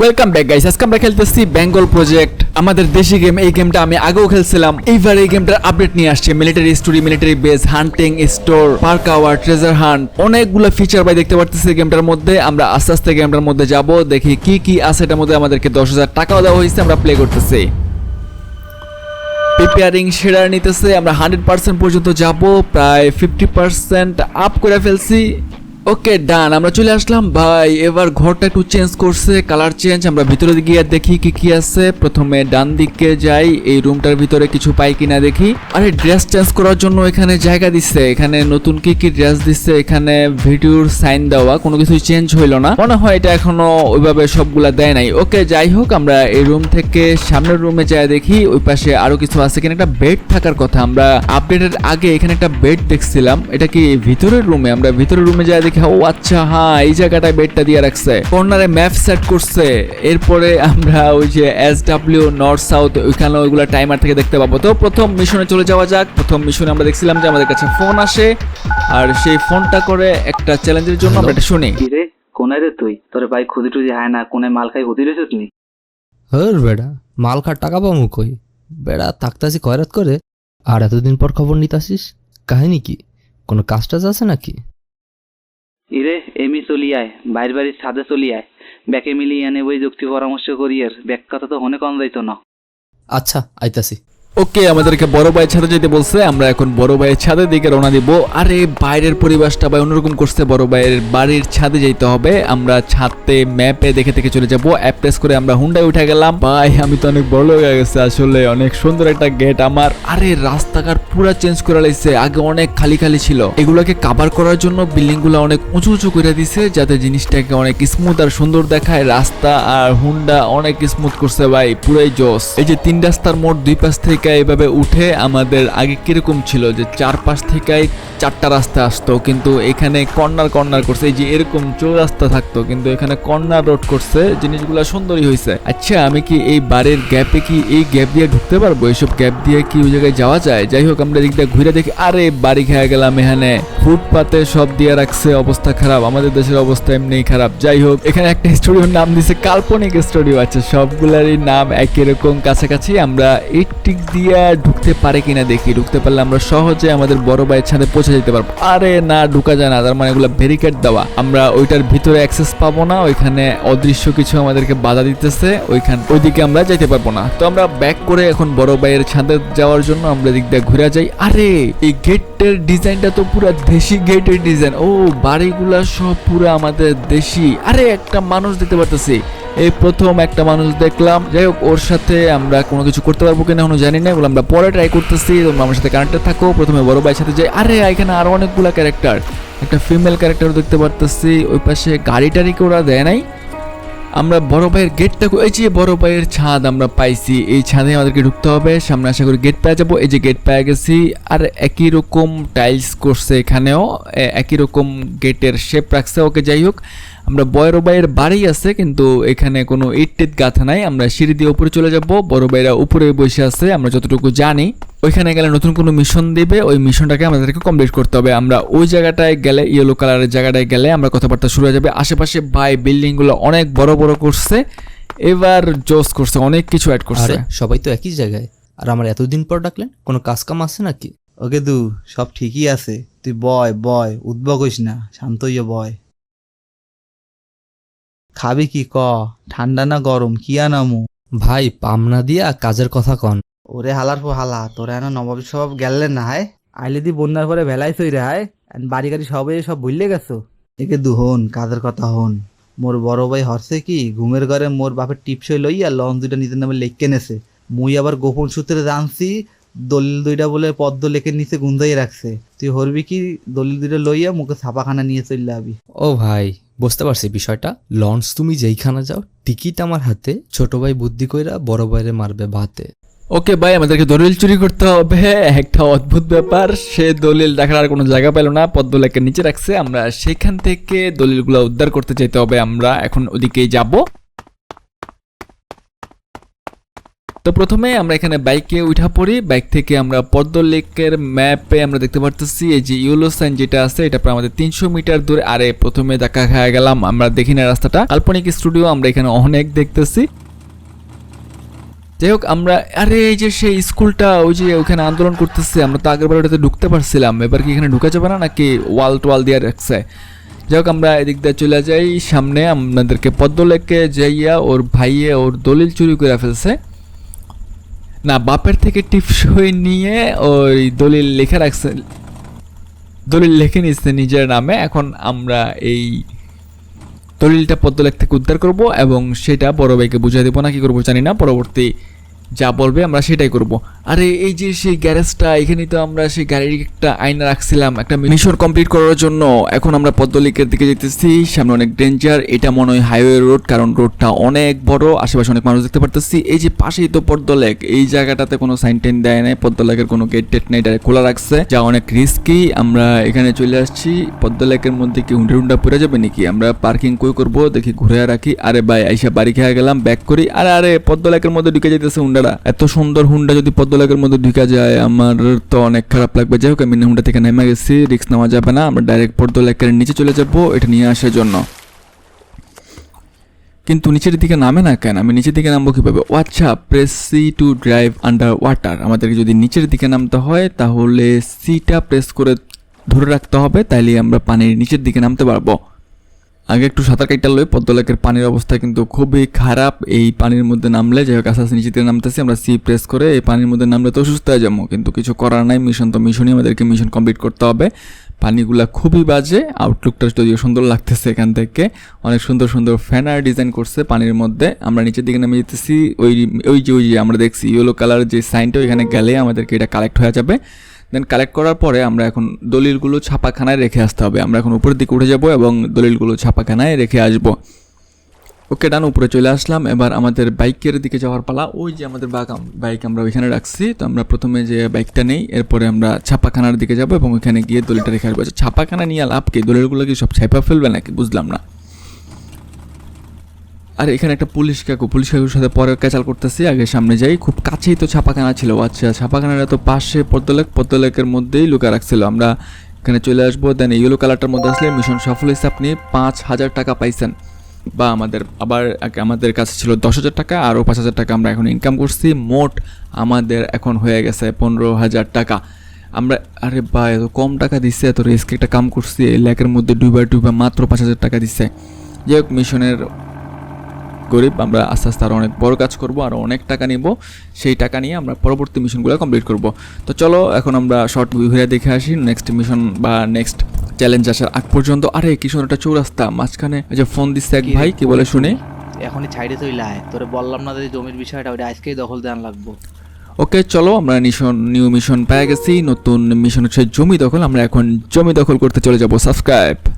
Welcome back guys আজকে আমরা খেলতেছি বেঙ্গল প্রজেক্ট আমাদের দেশি গেম এই গেমটা আমি আগেও খেলছিলাম। এইবার এই গেমটার আপডেট নিয়ে আসছে। Military story military base hunting store park our treasure hunt অনেকগুলো ফিচার ভাই দেখতে পারতেছি গেমটার মধ্যে। আমরা আস্তে আস্তে গেমটার মধ্যে যাব। দেখি কি কি আছে এটার মধ্যে। আমাদেরকে দশ হাজার টাকাও দেওয়া হয়েছে। আমরা প্লে করতেছি। প্রিপেয়ারিং শেয়ার নিতেছে। আমরা হান্ড্রেড পার্সেন্ট পর্যন্ত যাব। প্রায় ফিফটি পার্সেন্ট আপ করে ফেলছি। ওকে ডান আমরা চলে আসলাম। ভাই, এবার ঘরটা একটু চেঞ্জ করছে কালার চেঞ্জ আমরা ভিতরে গিয়ে দেখি কি কি আছে। প্রথমে ডান দিকে যাই, এই রুমটার ভিতরে কিছু পাই কিনা দেখি। আরে ড্রেস চেঞ্জ করার জন্য এখানে জায়গা দিচ্ছে এখানে নতুন কি কি ড্রেস দিচ্ছে এখানে ভিডিওর সাইন দেওয়া। কোনো কিছু চেঞ্জ হইল না। মনে হয় এটা এখনও ওইভাবে সবগুলা দেয় নাই। ওকে যাই হোক, আমরা এই রুম থেকে সামনের রুমে যাই দেখি। ওই পাশে আরও কিছু আছে এখানে একটা বেড থাকার কথা। আমরা আপডেটের আগে এখানে একটা বেড দেখছিলাম। এটা কি ভিতরের রুমে আমরা ভিতরের রুমে যাই দেখি ও আচ্ছা হ্যাঁ এই জায়গাটায় বেডটা দিয়ে রাখছে। কর্নারে ম্যাপ সেট করছে। এরপরে আমরা ওই যে এস ডাব্লিউ নর্থ সাউথ ওইখানে ওইগুলো টাইমার থেকে দেখতে পাবো। তো প্রথম মিশনে চলে যাওয়া যাক। প্রথম মিশনে আমরা দেখছিলাম যে আমাদের কাছে ফোন আসে। আর সেই ফোনটা করে একটা চ্যালেঞ্জের জন্য আমরা এটা শুনি। রে? কোনায় রে তুই? তোর ভাই খুদি টুদি হায় না কোনে মাল খাই হুদি রেছিস নি? হর বেড়া মাল খার টাকা পাবো কই? বেড়া থাকতাসি কয়রাত করে। আর এতদিন পর খবর নিতাসিস কাহিনী কি? কোনো কাজ টাজ আছে নাকি? ইরে, এমি চলিয়ায় বাইর বাড়ির ছাদে চলিয়ায় ব্যাকে মিলিয়ে আনে বই যুক্তি পরামর্শ করিয়ার কথা তো হনে কম যাইতো না। আচ্ছা আইতাসি ওকে, আমাদেরকে বড় ভাইয়ের ছাদে যেতে বলছে। আমরা এখন বড় ভাইয়ের ছাদের দিকে রওনা দিব। আরে, বাইরের পরিবেশটা ভাই অন্যরকম করছে। বড় ভাইয়ের বাড়ির ছাদে যেতে হবে। আমরা ছাদে ম্যাপে দেখে দেখে চলে যাব। অ্যাপ প্রেস করে আমরা হুন্ডায় উঠে গেলাম। ভাই, আমি তো অনেক বড় হয়ে গেছে। আসলে অনেক সুন্দর একটা গেট আমার। আরে, রাস্তাঘাট পুরা চেঞ্জ করে লাইছে। আগে অনেক খালি খালি ছিল। এগুলোকে কাভার করার জন্য বিল্ডিংগুলো অনেক উঁচু উঁচু করে দিছে, যাতে জিনিসটাকে অনেক স্মুথ আর সুন্দর দেখায়। রাস্তা আর হুন্ডা অনেক স্মুথ করছে ভাই। পুরাই জোস এই যে তিন রাস্তার মোট দুই পাশ থেকে এইভাবে উঠে আমাদের আগে কীরকম ছিল যে চারপাশ থেকে চারটা রাস্তা আসতো, কিন্তু এখানে কর্নার কর্নার করছে, এই যে এরকম চৌরাস্তা থাকতো, কিন্তু এখানে কর্নার রোড করছে, জিনিসগুলো সুন্দরই হয়েছে। আচ্ছা আমি কি এই বাড়ির গ্যাপে কি এই গ্যাপ দিয়ে ঢুকতে পারব? এইসব গ্যাপ দিয়ে কি ওই জায়গায় যাওয়া যায়? যাই হোক, আমরা দিকটা ঘুরে দেখি, আরে বাড়ি খেয়ে গেলাম এখানে। ফুটপাতে সব দিয়ে রাখছে, অবস্থা খারাপ, আমাদের দেশের অবস্থা এমনিই খারাপ। যাই হোক, এখানে একটা স্টুডিওর নাম দিছে, কাল্পনিক স্টুডিও আছে, সবগুলারই নাম একই রকম, কাছাকাছি আমরা এই টিক দিয়ে ঢুকতে পারে কিনা দেখি, ঢুকতে পারলে আমরা সহজে আমাদের বড় ভাইয়ের ছাদে পৌঁছে যেতে পারব। আরে না, ঢুকা যায় না, তার মানে এগুলো ব্যারিকেড দেওয়া। আমরা ওইটার ভিতরে অ্যাক্সেস পাবো না, ওইখানে অদৃশ্য কিছু আমাদেরকে বাধা দিতেছে, ওইখান, ওইদিকে আমরা যাইতে পারব না। তো আমরা ব্যাক করে এখন বড় ভাইয়ের ছাদে যাওয়ার জন্য আমরা দিক দিয়ে ঘুরে যাই। আরে, এই গেটের ডিজাইনটা তো পুরো দেশি গেটের ডিজাইন। ও, বাড়িগুলা সব পুরো আমাদের দেশি। আরে, একটা মানুষ দেখতে পারতেছি। এই প্রথম একটা মানুষ দেখলাম। যাই হোক, ওর সাথে আমরা কোনো কিছু করতে পারব কিনা এখনও জানি না। এগুলো আমরা পরে ট্রাই করতেছি। তোমরা আমার সাথে কানেক্টেড থাকো। প্রথমে বড় ভাইয়ের সাথে যাই। আরে, এখানে আরও অনেকগুলা ক্যারেক্টার একটা ফিমেল ক্যারেক্টার দেখতে পারতেছি। ওই পাশে গাড়ি টাড়ি ওরা দেয় নাই? আমরা বড় ভাইয়ের গেটটা এই যে বড় ভাইয়ের ছাদ আমরা পাইছি, এই ছাদে আমাদেরকে ঢুকতে হবে। সামনে আশা করি গেট পেয়ে যাব। এই যে গেট পেয়ে গেছি। আর একই রকম টাইলস করছে এখানেও একই রকম গেটের শেপ রাখছে। ওকে যাই হোক আমরা বড় ভাইয়ের বাড়ি আছে কিন্তু এখানে কোনো ইট টিট গাথা নাই। আমরা সিঁড়ি দিয়ে উপরে চলে যাব। বড় ভাইরা উপরে বসে আছে আমরা যতটুকু জানি। ওইখানে গেলে নতুন কোনো মিশন দিবে। ওই মিশনটাকে আমাদেরকে কমপ্লিট করতে হবে। আমরা ওই জায়গাটায় গেলে ইয়েলো কালারের জায়গাটায় গেলে আমরা কথাবার্তা শুরু হয়ে যাবে। আশেপাশে ভাই বিল্ডিংগুলো অনেক বড় বড় করছে। এবার জোস করছে অনেক কিছু অ্যাড করছে। সবাই তো একই জায়গায়। আর আমার এতদিন পর ডাকলেন কোনো কাজ কাম আছে নাকি? ওকে দু সব ঠিকই আছে। তুই বয় বয় উদ্ভব হইস না শান্ত হইয়া বয়। খাবি কি ক? ঠান্ডা না গরম? কি আনামু? ভাই পামনা দিয়া কাজের কথা কন। ওরে হালার পর হালা তোরা এনে নবাবী স্বভাব গেলে না হায়? আইলে দি বন্যার পরে ভেলাই সই রে হায়? আর বাড়ি গাড়ি সবে সব ভুললে গেছো। একে দু হন কাজের কথা হন। মোর বড় ভাই হরছে কি ঘুমের ঘরে মোর বাপের টিপসই লইয়া লন দুইটা নিজের নামে লেখকে নেছে। মুই আবার গোপন সূত্রে জানছি দলিল দুইটা বলে পদ্ম লেখের নিচে গুন্দাই রাখছে। তুই হরবি কি? দলিল দুইটা লইয়া মুখে ছাপাখানা নিয়ে চললে আবি ও ভাই বুঝতে পারছি বিষয়টা। লঞ্চ তুমি যেইখানে যাও টিকিট আমার হাতে। ছোট ভাই বুদ্ধি কইরা বড় ভাইরে মারবে ভাতে ওকে ভাই আমাদেরকে দলিল চুরি করতে হবে। একটা অদ্ভুত ব্যাপার সে দলিল রাখার আর কোনো জায়গা পেল না। পদ্মলেখের নিচে রাখছে। আমরা সেখান থেকে দলিলগুলো উদ্ধার করতে চাইতে হবে। আমরা এখন ওদিকেই যাব। তো প্রথমে আমরা এখানে বাইকে উঠা পড়ি। বাইক থেকে আমরা পদ্ম লেকের ম্যাপে আমরা দেখতে পারতেছি, এই যে ইউলো সাইন যেটা আছে, এটা প্রায় আমাদের তিনশো মিটার দূরে। আরে, প্রথমে দেখা খাওয়া গেলাম, আমরা দেখি না রাস্তাটা। কাল্পনিক স্টুডিও আমরা এখানে অনেক দেখতেছি। যাই হোক, আমরা, আরে, এই যে সেই স্কুলটা, ওই যে ওখানে আন্দোলন করতেছে, আমরা তো আগের বার ওটাতে ঢুকতে পারছিলাম। এবার কি এখানে ঢুকা যাবে না, নাকি ওয়াল টোয়াল দিয়ে রাখছে? যাই হোক, আমরা এদিক দিয়ে চলে যাই। সামনে আমাদেরকে পদ্মলেকে যাইয়া ওর ভাইয়ে ওর দলিল চুরি করে ফেলছে। না, বাপের থেকে টিপস হয়ে নিয়ে ওই দলিল লিখে রাখছে। দলিল লিখে নিচ্ছে নিজের নামে। এখন আমরা এই দলিলটা পদ্মলেখ থেকে উদ্ধার করব এবং সেটা বড় ভাইকে বুঝিয়ে দেবো। না, কি করব জানি না। পরবর্তী যা বলবে আমরা সেটাই করব। আরে এই যে সেই গ্যারেজটা এখানে তো আমরা সেই গাড়ির একটা আয়না রাখছিলাম, একটা মিশন কমপ্লিট করার জন্য। এখন আমরা পদ্মলিকের দিকে যেতেছি, সামনে অনেক ডেঞ্জার এটা মনে হয় হাইওয়ে রোড কারণ রোডটা অনেক বড়, আশেপাশে অনেক মানুষ দেখতে পারতেছি। এই যে পাশেই তো পদ্মলেক, এই জায়গাটাতে কোনো সাইন টেন দেয় নাই, পদ্মলেকের কোনো গেট টেট নেই ডাইরেক্ট খোলা রাখছে, যা অনেক রিস্কি আমরা এখানে চলে আসছি, পদ্মলেকের মধ্যে কি হুন্ডা হুন্ডা পড়ে যাবে নাকি? আমরা পার্কিং কই করব, দেখি ঘুরে রাখি। আরে ভাই, আইসা বাড়ি খেয়ে গেলাম ব্যাক করি। আরে আরে, পদ্মলেকের মধ্যে ঢুকে যেতেছে হুন্ডাটা? এত সুন্দর হুন্ডা যদি পদ্মলেকের মধ্যে ঢুকে যায়, আমার তো অনেক খারাপ লাগবে। যাই হোক, আমি হুন্ডা থেকে নেমে গেছি রিক্স নেওয়া যাবে না। আমরা ডাইরেক্ট পদ্মলেকের নিচে চলে যাব, এটা নিয়ে আসার জন্য। কিন্তু নিচের দিকে নামে না কেন? আমি নিচের দিকে নামবো কীভাবে? ও আচ্ছা press C to drive under water আমাদেরকে যদি নিচের দিকে নামতে হয়, তাহলে সিটা প্রেস করে ধরে রাখতে হবে তাইলে আমরা পানির নিচের দিকে নামতে পারব। আগে একটু সাঁতার কাইটা লই, পদ্মলেকের পানির অবস্থা কিন্তু খুবই খারাপ। এই পানির মধ্যে নামলে, যাই হোক, আস্তে আস্তে নিচে দিকে নামতেছি, আমরা সি প্রেস করে এই পানির মধ্যে নামলে তো সুস্থ হয়ে যাব। কিন্তু কিছু করার নাই মিশন তো মিশনই আমাদেরকে মিশন কমপ্লিট করতে হবে। পানিগুলা খুবই বাজে আউটলুকটা যদিও সুন্দর লাগতেছে এখান থেকে। অনেক সুন্দর সুন্দর ফ্যানার ডিজাইন করছে পানির মধ্যে। আমরা নিচের দিকে নামে যেতেছি ওই ওই যে ওই যে আমরা দেখছি ইয়েলো কালার যে সাইনটা ওইখানে গেলে আমাদেরকে এটা কালেক্ট হয়ে যাবে। দেন কালেক্ট করার পরে আমরা এখন দলিলগুলো ছাপাখানায় রেখে আসতে হবে। আমরা এখন উপরের দিকে উঠে যাব এবং দলিলগুলো ছাপাখানায় রেখে আসব। ওকে ডান উপরে চলে আসলাম। এবার আমাদের বাইকের দিকে যাওয়ার পালা। ওই যে আমাদের বাগ বাইক আমরা ওইখানে রাখছি। তো আমরা প্রথমে যে বাইকটা নেই এরপরে আমরা ছাপাখানার দিকে যাব এবং ওইখানে গিয়ে দলিলটা রেখে আসব। আচ্ছা, ছাপাখানা নিয়ে লাভ কি? দলিলগুলো কি সব ছাপা ফেলবে নাকি? বুঝলাম না। আর এখানে একটা পুলিশ কাকু, পুলিশ কাকুর সাথে পরে ক্যাচাল করতেছি, আগে সামনে যাই। খুব কাছেই তো ছাপাখানা ছিল আচ্ছা ছাপাখানাটা তো পাশে পদ্মলেক, পদ্মলেকের মধ্যেই লুকা রাখছিল। আমরা এখানে চলে আসব, দেন ইয়েলো কালারটার মধ্যে আসলে মিশন সফল হয়েছে আপনি পাঁচ হাজার টাকা পাইছেন। বা আমাদের, আবার আমাদের কাছে ছিল দশ হাজার টাকা, আরও পাঁচ হাজার টাকা আমরা এখন ইনকাম করছি। মোট আমাদের এখন হয়ে গেছে পনেরো হাজার টাকা। আমরা, আরে বা, এত কম টাকা দিচ্ছে এত রিস্ক একটা কাম করছি। এই লেকের মধ্যে ডুবা ডুবা মাত্র পাঁচ হাজার টাকা দিচ্ছে যাই হোক মিশনের গরিব আমরা আস্তে আস্তে আরও অনেক বড় কাজ করব আর অনেক টাকা নিব। সেই টাকা নিয়ে আমরা পরবর্তী মিশনগুলো কমপ্লিট করব। তো চলো এখন আমরা শর্ট মুভি ঘুরে দেখে আসি। নেক্সট মিশন বা নেক্সট চ্যালেঞ্জ আসার আগ পর্যন্ত। আরে কিশোর একটা চৌরাস্তা মাঝখানে যে ফোন দিচ্ছে এক ভাই কি বলে শুনে? এখনই ছাইড়ে চইলা আয়। তোরে বললাম না যে জমির বিষয়টা ওটা আজকেই দখল দেন লাগবো। ওকে চলো আমরা মিশন নিউ মিশন পেয়ে গেছি। নতুন মিশন হচ্ছে জমি দখল আমরা এখন জমি দখল করতে চলে যাব। সাবস্ক্রাইব